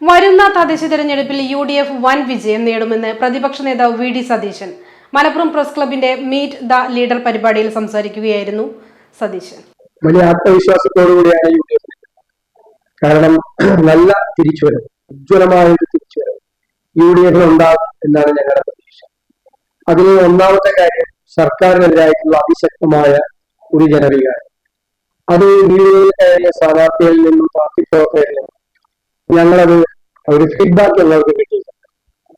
വരുന്ന തദ്ദേശ തെരഞ്ഞെടുപ്പിൽ യു ഡി എഫ് വൻ വിജയം നേടുമെന്ന് പ്രതിപക്ഷ നേതാവ് V D Satheesan. Malappuram press ക്ലബിന്റെ മീറ്റ് ദ ലീഡർ പരിപാടിയിൽ സംസാരിക്കുകയായിരുന്നു സതീശൻ. വലിയ ആത്മവിശ്വാസത്തോടു കൂടിയാണ് യു ഡി എഫ് കാരണം നല്ല തിരിച്ചുവരവ് ഉജ്ജ്വലമായ ഒരു തിരിച്ചുവരവ് യു ഡി എഫിൽ ഉണ്ടാകും എന്നാണ് ഞങ്ങളുടെ പ്രതീക്ഷ. അതിൽ ഒന്നാമത്തെ കാര്യം സർക്കാരിനെതിരായിട്ടുള്ള അതിശക്തമായ ഒരു ജനവികാരം. അത് വീടുകളിൽ കയറിയ സ്ഥാനാർത്ഥികളിൽ നിന്നും പാർട്ടി പ്രവർത്തകരിൽ നിന്നും ഞങ്ങളത് ഒരു ഫീഡ്ബാക്ക് ഉള്ളവർക്ക് കിട്ടിയിട്ടുണ്ട്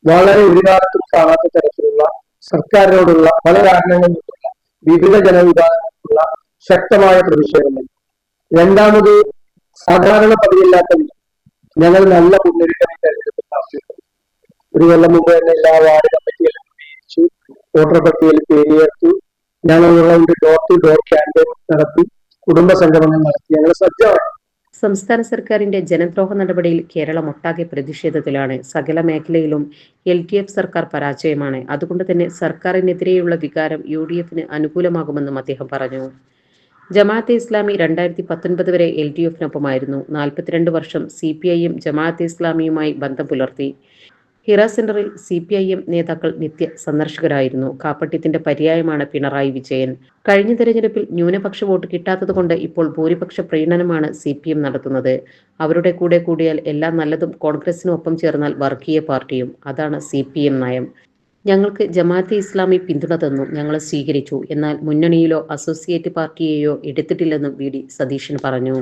വളരെ ഒരുപാടും കാണാത്ത തരത്തിലുള്ള സർക്കാരിനോടുള്ള പല കാരണങ്ങളിലുള്ള വിവിധ ജനവിഭാഗങ്ങൾക്കുള്ള ശക്തമായ പ്രതിഷേധങ്ങൾ. രണ്ടാമത് സാധാരണ പതിവില്ലാത്ത ഞങ്ങൾ നല്ല മുന്നൊരുക്കം ഈ തെരഞ്ഞെടുപ്പ് നടത്തിയിട്ടുണ്ട്. ഒരു കൊല്ലം മുമ്പ് തന്നെ എല്ലാ വാർഡ് കമ്മിറ്റികളും രൂപീകരിച്ചു വോട്ടർ പട്ടികയിൽ പേര് ചേർത്തു ഒരു ഡോർ ടു ഡോർ ക്യാമ്പയിൻ നടത്തി കുടുംബ സംഗമങ്ങൾ നടത്തി. ഞങ്ങൾ സജ്ജമാണ് സംസ്ഥാന സർക്കാരിന്റെ ജനദ്രോഹ നടപടിയിൽ കേരളം ഒട്ടാകെ പ്രതിഷേധത്തിലാണ്. സകല മേഖലയിലും എൽ ഡി എഫ് സർക്കാർ പരാജയമാണ്. അതുകൊണ്ട് തന്നെ സർക്കാരിനെതിരെയുള്ള വികാരം യു ഡി എഫിന് അനുകൂലമാകുമെന്നും അദ്ദേഹം പറഞ്ഞു. ജമാഅത്തെ ഇസ്ലാമി രണ്ടായിരത്തി പത്തൊൻപത് വരെ എൽ ഡി എഫിനൊപ്പമായിരുന്നു. നാൽപ്പത്തിരണ്ട് വർഷം സി പി ഐയും ജമാഅത്തെ ഇസ്ലാമിയുമായി ബന്ധം പുലർത്തി. ഹിറ സെന്ററിൽ സി പി ഐ എം നേതാക്കൾ നിത്യ സന്ദർശകരായിരുന്നു. കാപ്പട്യത്തിന്റെ പര്യായമാണ് പിണറായി വിജയൻ. കഴിഞ്ഞ തെരഞ്ഞെടുപ്പിൽ ന്യൂനപക്ഷ വോട്ട് കിട്ടാത്തതുകൊണ്ട് ഇപ്പോൾ ഭൂരിപക്ഷ പ്രീണനമാണ് സി പി എം നടത്തുന്നത്. അവരുടെ കൂടെ കൂടിയാൽ എല്ലാം നല്ലതും കോൺഗ്രസിനൊപ്പം ചേർന്നാൽ വർഗീയ പാർട്ടിയും. അതാണ് സി പി എം നയം. ഞങ്ങൾക്ക് ജമാഅത്തെ ഇസ്ലാമി പിന്തുണ തന്നു. ഞങ്ങൾ സ്വീകരിച്ചു. എന്നാൽ മുന്നണിയിലോ അസോസിയേറ്റ് പാർട്ടിയെയോ എടുത്തിട്ടില്ലെന്നും വി. ഡി. സതീശൻ പറഞ്ഞു.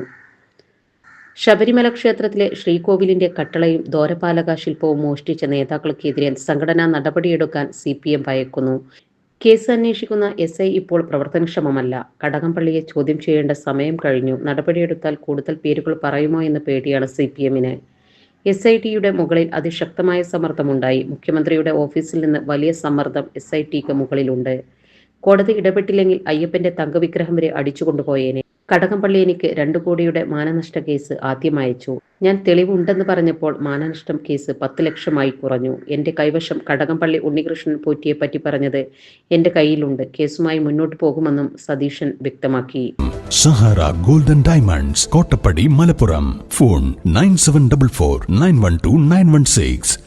ശബരിമല ക്ഷേത്രത്തിലെ ശ്രീകോവിലിന്റെ കട്ടളയും ദോരപാലക ശില്പവും മോഷ്ടിച്ച നേതാക്കൾക്കെതിരെ സംഘടനാ നടപടിയെടുക്കാൻ സി പി എം ഭയക്കുന്നു. കേസ് അന്വേഷിക്കുന്ന എസ് ഐ ഇപ്പോൾ പ്രവർത്തനക്ഷമമല്ല. കടകംപള്ളിയെ ചോദ്യം ചെയ്യേണ്ട സമയം കഴിഞ്ഞു. നടപടിയെടുത്താൽ കൂടുതൽ പേരുകൾ പറയുമോ എന്ന പേടിയാണ് സി പി എമ്മിന് എസ് ഐ ടിയുടെ മുകളിൽ അതിശക്തമായ സമ്മർദ്ദമുണ്ടായി. മുഖ്യമന്ത്രിയുടെ ഓഫീസിൽ നിന്ന് വലിയ സമ്മർദ്ദം എസ് ഐ ടിക്ക് മുകളിലുണ്ട്. കോടതി ഇടപെട്ടില്ലെങ്കിൽ അയ്യപ്പന്റെ തങ്കവിഗ്രഹം വരെ അടിച്ചുകൊണ്ടുപോയേനെ. കടകംപള്ളി എനിക്ക് രണ്ടു കോടിയുടെ മാനനഷ്ട കേസ് ആദ്യം അയച്ചു. ഞാൻ തെളിവുണ്ടെന്ന് പറഞ്ഞപ്പോൾ മാനനഷ്ടം കേസ് പത്ത് ലക്ഷമായി കുറഞ്ഞു. എന്റെ കൈവശം കടകംപള്ളി ഉണ്ണികൃഷ്ണൻ പോറ്റിയെ പറ്റി പറഞ്ഞത് എന്റെ കയ്യിലുണ്ട്. കേസുമായി മുന്നോട്ട് പോകുമെന്നും സതീശൻ വ്യക്തമാക്കി. Sahara golden diamonds Kottappadi Malappuram. Phone nine seven double four nine one two nine one six.